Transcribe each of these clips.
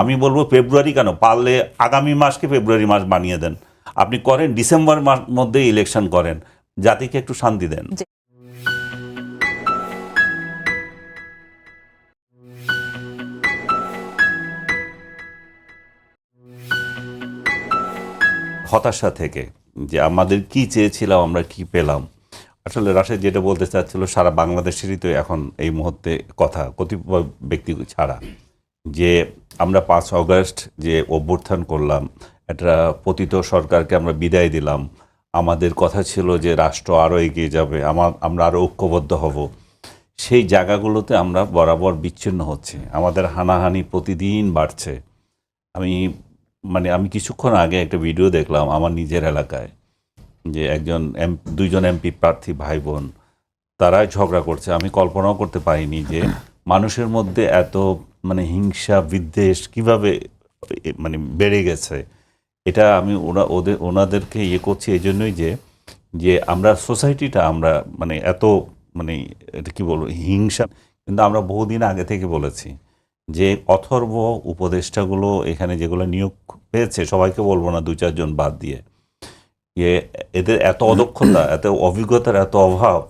আমি বলব ফেব্রুয়ারি কেন? পারলে আগামী মাসকে ফেব্রুয়ারি মাস বানিয়ে দেন। আপনি করেন ডিসেম্বর মাস মধ্যে ইলেকশন করেন। জাতিকে একটু শান্তি দেন। হতাশা থেকে যে আমাদের কি চেয়েছিলাম আমরা কি পেলাম? আসলে রাশেদ যেটা বলতে চাচ্ছিল সারা বাংলাদেশেরই তো এখন এই মুহূর্তে কথা কতিপয় ব্যক্তি ছাড়া। যে আমরা পাঁচ অগস্ট যে অভ্যুত্থান করলাম, একটা পতিত সরকারকে আমরা বিদায় দিলাম। আমাদের কথা ছিল যে রাষ্ট্র আরও এগিয়ে যাবে আমার আমরা আরও ঐক্যবদ্ধ হব। সেই জায়গাগুলোতে আমরা বরাবর বিচ্ছিন্ন হচ্ছে। আমাদের হানাহানি প্রতিদিন বাড়ছে। আমি মানে আমি কিছুক্ষণ আগে একটা ভিডিও দেখলাম আমার নিজের এলাকায়, যে একজন এম, দুইজন এমপি প্রার্থী ভাই বোন তারাই ঝগড়া করছে। আমি কল্পনাও করতে পারিনি যে মানুষের মধ্যে এত মানে হিংসা, বিদ্বেষ কীভাবে মানে বেড়ে গেছে, এটা আমি ওরা, ওদের, ওনাদেরকে ইয়ে করছি এই জন্যই যে যে আমরা সোসাইটিটা আমরা মানে এত মানে এটা কী বলব, হিংসা, কিন্তু আমরা বহুদিন আগে থেকে বলেছি যে অথর্ব উপদেষ্টাগুলো এখানে যেগুলো নিয়োগ পেয়েছে, সবাইকে বলব না দু চারজন বাদ দিয়ে, যে এদের এত অদক্ষতা, এত অভিজ্ঞতার এত অভাব,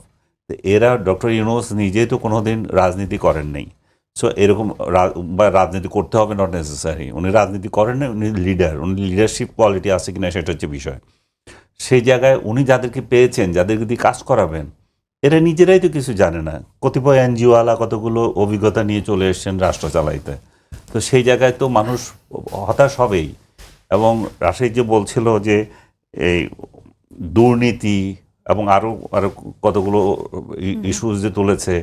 এরা ডক্টর ইউনুস নিজেই তো কোনোদিন রাজনীতি করেন নাই। সো এরকম বা রাজনীতি করতে হবে নট নেসেসারি উনি রাজনীতি করেন না উনি লিডার উনি লিডারশিপ কোয়ালিটি আছে কিনা সেটা হচ্ছে বিষয়। সেই জায়গায় উনি যাদেরকে পেয়েছেন যাদেরকে দিয়ে কাজ করাবেন এরা নিজেরাই তো কিছু জানে না। কতিপয় এনজিওওয়ালা কতগুলো অভিজ্ঞতা নিয়ে চলে এসছেন রাষ্ট্র চালাইতে। তো সেই জায়গায় তো মানুষ হতাশ হবেই। এবং রাশিদ যে বলছিল যে এই দুর্নীতি এবং আরও আরও কতগুলো ইস্যুস যে তুলেছে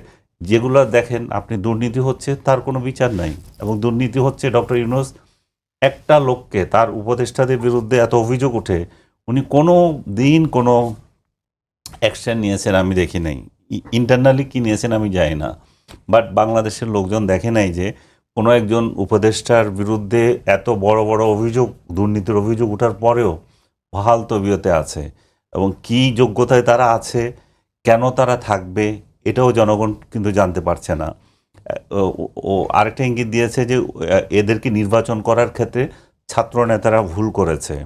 যেগুলো দেখেন আপনি দুর্নীতি হচ্ছে, তার কোনো বিচার নাই। এবং দুর্নীতি হচ্ছে ডক্টর ইউনুস একটা লোককে, তার উপদেষ্টাদের বিরুদ্ধে এত অভিযোগ ওঠে, উনি কোনো দিন কোনো অ্যাকশন নিয়েছেন আমি দেখি নাই। ইন্টারনালি কী নিয়েছেন আমি জানি না। বাট বাংলাদেশের লোকজন দেখে নাই যে, কোনো একজন উপদেষ্টার বিরুদ্ধে এত বড় বড় অভিযোগ, দুর্নীতির অভিযোগ ওঠার পরেও বহাল তবিয়তে আছে। এবং কি যোগ্যতায় তারা আছে, কেন তারা থাকবে এটাও জনগণ কিন্তু জানতে পারছে না। ও- আরেকটা ইঙ্গিত দিয়েছে যে এদেরকে নির্বাচন করার ক্ষেত্রে ছাত্র নেতারা ভুল করেছে।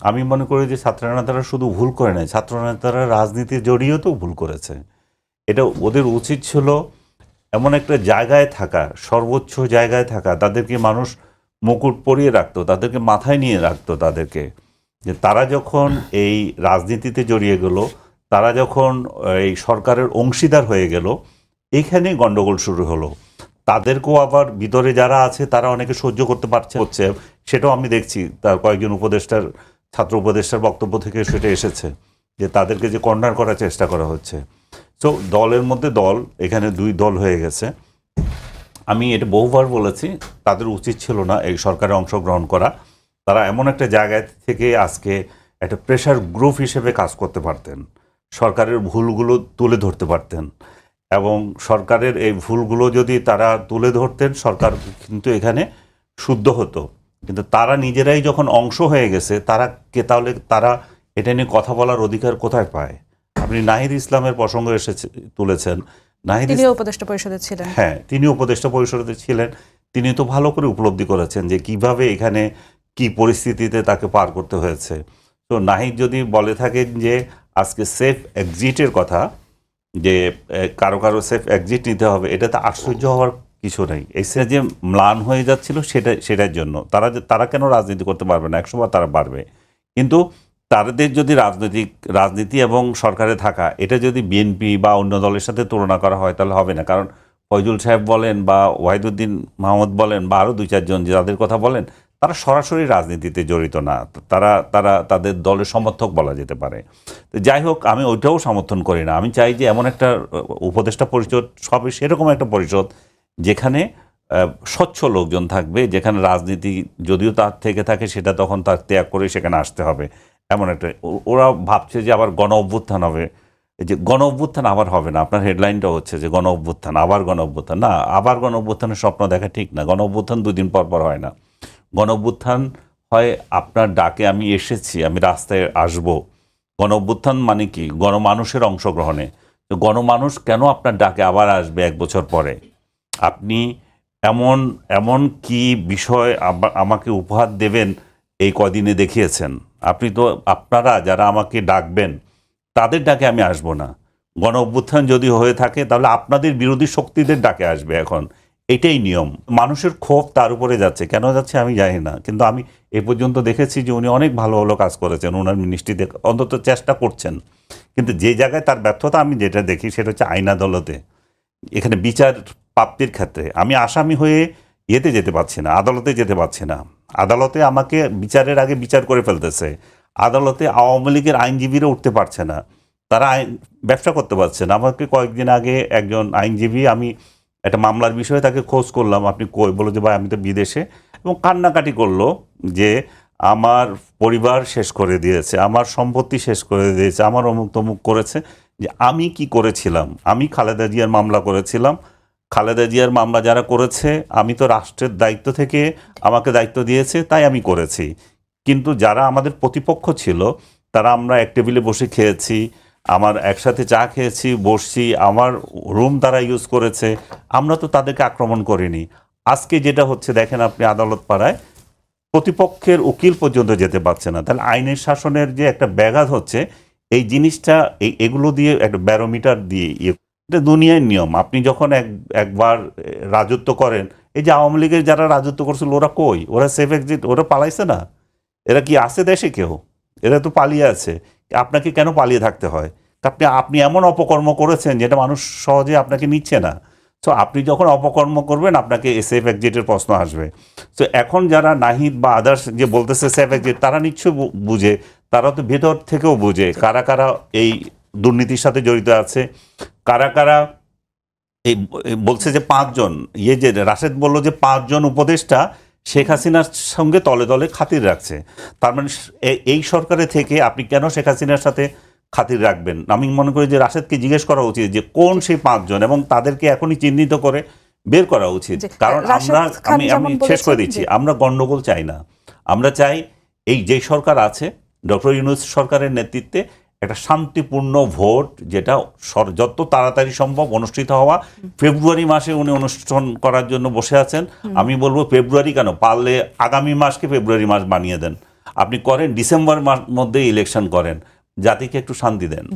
আমি মনে করি যে ছাত্র নেতারা শুধু ভুল করে নাই ছাত্র নেতারা রাজনীতি জড়িয়েও তো ভুল করেছে। এটা ওদের উচিত ছিল এমন একটা জায়গায় থাকা সর্বোচ্চ জায়গায় থাকা তাদেরকে মানুষ মুকুট পরিয়ে রাখতো তাদেরকে মাথায় নিয়ে রাখতো তাদেরকে। যে তারা যখন এই রাজনীতিতে জড়িয়ে গেল তারা যখন, এই সরকারের অংশীদার হয়ে গেল এইখানে গন্ডগোল শুরু হলো। তাদেরকেও আবার ভিতরে যারা আছে, তারা অনেকে সহ্য করতে পারছে হচ্ছে সেটাও আমি দেখছি। তার কয়েকজন উপদেষ্টার, ছাত্র উপদেষ্টার বক্তব্য থেকে সেটা এসেছে, যে তাদেরকে যে কর্নার করার চেষ্টা করা হচ্ছে। তো দলের মধ্যে দল, এখানে দুই দল হয়ে গেছে। আমি এটা বহুবার বলেছি, তাদের উচিত ছিল না এই সরকারে অংশগ্রহণ করা। তারা এমন একটা জায়গায় থেকে আজকে একটা প্রেশার গ্রুপ হিসেবে কাজ করতে পারতেন। সরকারের ভুলগুলো তুলে ধরতে পারতেন। এবং সরকারের এই ভুলগুলো যদি তারা তুলে ধরতেন সরকার কিন্তু এখানে শুদ্ধ হতো। কিন্তু তারা নিজেরাই যখন অংশ হয়ে গেছে তারা কে তাহলে তারা এটা নিয়ে কথা বলার অধিকার কোথায় পায়? আপনি নাহিদ ইসলামের প্রসঙ্গ এসেছে তুলেছেন। নাহিদ তিনি উপদেষ্টা পরিষদে ছিলেন। হ্যাঁ তিনি উপদেষ্টা পরিষদে ছিলেন। তিনি তো ভালো করে উপলব্ধি করেছেন যে কীভাবে এখানে কি পরিস্থিতিতে তাকে পার করতে হয়েছে। তো নাহিদ যদি বলে থাকেন যে আজকে সেফ এক্সিটের কথা, যে কারও কারও সেফ এক্সিট নিতে হবে এটাতে আশ্চর্য হওয়ার কিছু নেই। এসে যে ম্লান হয়ে যাচ্ছিল সেটা, সেটার জন্য। তারা তারা কেন রাজনীতি করতে পারবে না? একসময় তারা পারবে। কিন্তু তাদের যদি রাজনৈতিক, রাজনীতি এবং সরকারে থাকা, এটা যদি বিএনপি বা অন্য দলের সাথে তুলনা করা হয়, তাহলে হবে না। কারণ ফয়জুল সাহেব বলেন বা ওয়াহিদুদ্দিন মাহমুদ বলেন বা আরও দুই চারজন যাদের কথা বলেন তারা সরাসরি রাজনীতিতে জড়িত না। তারা তারা তাদের দলের সমর্থক বলা যেতে পারে। যাই হোক, আমি ওইটাও সমর্থন করি না। আমি চাই যে এমন একটা উপদেষ্টা পরিষদ সবই সেরকম একটা পরিষদ যেখানে স্বচ্ছ লোকজন থাকবে, যেখানে রাজনীতি যদিও তার থেকে থাকে, সেটা তখন তার ত্যাগ করে সেখানে আসতে হবে। এমন একটা ওরা ভাবছে যে আবার গণ অভ্যুত্থান হবে। যে গণ অভ্যুত্থান আবার হবে না। আপনার হেডলাইনটা হচ্ছে যে গণ অভ্যুত্থান, আবার গণ অভ্যুত্থান। না, আবার গণ অভ্যুত্থানের স্বপ্ন দেখা ঠিক না। গণ অভ্যুত্থান দুদিন পর পর হয় না। গণ অভ্যুত্থান হয়, আপনার ডাকে আমি এসেছি, আমি রাস্তায় আসব। গণ অভ্যুত্থান মানে কি? গণমানুষের অংশগ্রহণে। তো গণমানুষ কেন আপনার ডাকে আবার আসবে এক বছর পরে? আপনি এমন এমন কি বিষয় আমা- আমাকে উপহার দেবেন এই কদিনে দেখিয়েছেন? আপনি তো, আপনারা যারা আমাকে ডাকবেন, তাদের ডাকে আমি আসব না। গণ অভ্যুত্থান যদি হয়ে থাকে, তাহলে আপনাদের বিরোধী শক্তিদের ডাকে আসবে এখন। এটাই নিয়ম। মানুষের ক্ষোভ তার উপরে যাচ্ছে। কেন যাচ্ছে আমি জানি না। কিন্তু আমি এ পর্যন্ত দেখেছি যে উনি অনেক ভালো ভালো কাজ করেছেন। ওনার মিনিস্ট্রিতে অন্তত চেষ্টা করছেন। কিন্তু যে জায়গায় তার ব্যর্থতা আমি যেটা দেখি সেটা হচ্ছে আইন আদালতে। এখানে বিচার প্রাপ্তির ক্ষেত্রে। আমি আসামি হয়ে ইয়েতে যেতে পারছি না, আদালতে যেতে পারছি না। আদালতে আমাকে বিচারের আগে বিচার করে ফেলতেছে। আদালতে আওয়ামী লীগের আইনজীবীরা উঠতে পারছে না। তারা আইন ব্যবসা করতে পারছে না। আমাকে কয়েকদিন আগে একজন আইনজীবী আমি একটা মামলার বিষয়ে তাকে খোঁজ করলাম। আপনি কই বলো যে, ভাই, আমি তো বিদেশে। এবং কান্নাকাটি করল যে, আমার পরিবার শেষ করে দিয়েছে, আমার সম্পত্তি শেষ করে দিয়েছে, আমার অমুক তমুক করেছে। যে, আমি কি করেছিলাম? আমি খালেদা জিয়ার মামলা করেছিলাম। খালেদা জিয়ার মামলা যারা করেছে, আমি তো রাষ্ট্রের দায়িত্ব থেকে আমাকে দায়িত্ব দিয়েছে, তাই আমি করেছি। কিন্তু যারা আমাদের প্রতিপক্ষ ছিল, তারা আমরা এক টেবিলে বসে খেয়েছি আমার একসাথে চা খেয়েছি, বসছি, আমার রুম তারা ইউজ করেছে, আমরা তো তাদেরকে আক্রমণ করিনি। আজকে যেটা হচ্ছে, দেখেন আপনি আদালত পাড়ায়, প্রতিপক্ষের উকিল পর্যন্ত যেতে পারছে না। তাহলে আইনের শাসনের যে একটা ব্যাঘাত হচ্ছে, এই জিনিসটা, এই এগুলো দিয়ে একটা ব্যারোমিটার দিয়ে ইয়ে এটা দুনিয়ার নিয়ম। আপনি যখন এক, একবার রাজত্ব করেন, এই যে আওয়ামী লীগের যারা রাজত্ব করছিল, ওরা কই? ওরা সেফ এক্সিট ওরা পালাইছে না? এরা কি আছে দেশে কেউ? এরা তো পালিয়ে আছে। আপনাকে কেন পালিয়ে থাকতে হয়? আপনি আপনি এমন অপকর্ম করেছেন যেটা মানুষ সহজে আপনাকে নিচ্ছে না। তো আপনি যখন অপকর্ম করবেন, আপনাকে সেফ এক্সিটের প্রশ্ন আসবে। তো এখন যারা নাহিদ বা আদার্স যে বলতেছে সেফ এক্সিট তারা নিশ্চয়ই বু- বুঝে। তারা তো ভেতর থেকেও বুঝে কারা কারা এই দুর্নীতির সাথে জড়িত আছে। কারা কারা এই বলছে যে পাঁচজন। ইয়ে যে, রাশেদ বলল যে পাঁচজন উপদেষ্টা শেখ হাসিনার সঙ্গে তলে তলে খাতির রাখছে। তার মানে এই সরকারে থেকে আপনি কেন শেখ হাসিনার সাথে খাতির রাখবেন? আমি মনে করি যে রাশেদকে জিজ্ঞেস করা উচিত যে কোন সেই পাঁচজন এবং তাদেরকে এখনই চিহ্নিত করে বের করা উচিত। কারণ আমরা আমি আমি শেষ করে দিচ্ছি। আমরা গণ্ডগোল চাই না। আমরা চাই এই যে সরকার আছে ডক্টর ইউনুস সরকারের নেতৃত্বে একটা শান্তিপূর্ণ ভোট যেটা সর- যত তাড়াতাড়ি সম্ভব অনুষ্ঠিত হওয়া। ফেব্রুয়ারি মাসে উনি অনুষ্ঠান করার জন্য বসে আছেন। আমি বলব ফেব্রুয়ারি কেন? পারলে আগামী মাসকে ফেব্রুয়ারি মাস বানিয়ে দেন। আপনি করেন ডিসেম্বর মাস মধ্যে ইলেকশন করেন। জাতিকে একটু শান্তি দেন।